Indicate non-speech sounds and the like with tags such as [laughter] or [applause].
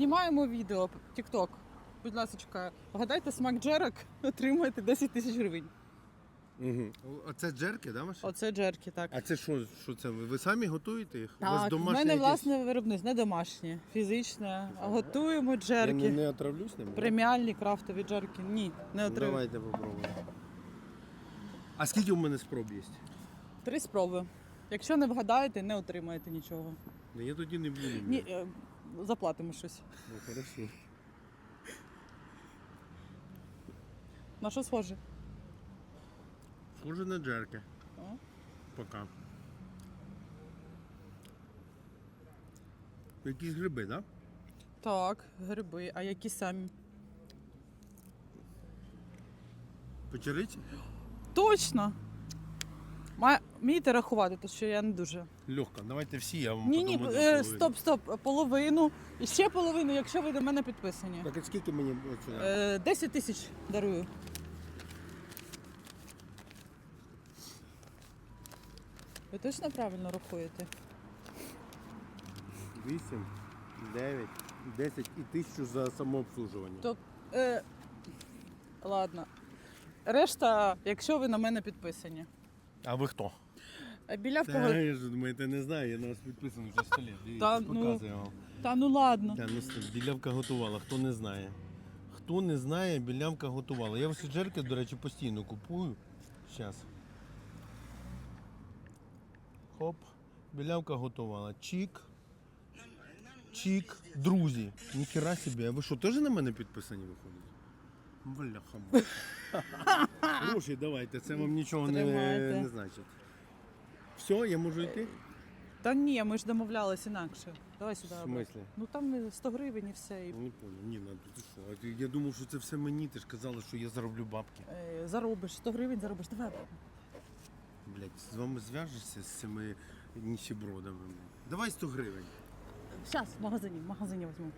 Знімаємо відео TikTok. Будь ласка, вгадайте смак джерок, [laughs] отримаєте 10 тисяч гривень. Угу. Оце джерки, да, ваші? Оце джерки, так. А це що, що це? Ви самі готуєте їх? У вас Так, в домашні мене якісь? власне виробництво, не домашнє, фізичне. А Готуємо Я не, джерки. не отравлюсь ним? Преміальні крафтові джерки. Ні, не Ну. Давайте попробуємо. А скільки у мене спроб є? Три спроби. Якщо не вгадаєте, не отримаєте нічого. Ну, я тоді не буду. Ні, е, заплатимо щось. Ну, хорошо. На що схоже? Схоже на джерки. О. Пока. Якісь гриби, так? Да? Так, гриби, а які самі? Печериці? Точно! Вмієте рахувати, то що я не дуже. Легко. Давайте всі, я вам Ні, ні, е, половину. стоп, стоп, половину. І ще половину, якщо ви до мене підписані. Так, а скільки мені оце? Е, 10 тисяч дарую. Ви точно правильно рахуєте? 8, 9, 10 і 1000 за самообслужування. То, е, ладно. Решта, якщо ви на мене підписані. А ви хто? Е, Білявка. Та, я ж думаєте, не знаю, я на вас підписаний вже 100 лет. Дивіться, Та, ну. показую вам. Та ну ладно. Та, ну, стоп, білявка готувала, хто не знає. Хто не знає, білявка готувала. Я всі джерки, до речі, постійно купую. Зараз. Хоп. Білявка готувала. Чік. Чік. Друзі. Ніхера собі. А ви що, теж на мене підписані виходять? Бляха. Гроші давайте, це вам нічого не, Тримайте. не значить. Все, я можу йти? Та ні, ми ж домовлялись інакше. Давай сюди. В смислі? Ну там е, 100 гривень і все. І, Не понял. Ні, ну ти що? А ти- Я думав, що це все мені. Ти ж казала, що я зароблю бабки. е, заробиш, 100 гривень заробиш. Давай. Блять, з вами зв'яжешся з цими ніщебродами. Давай 100 гривень. Зараз в магазині, в магазині візьму.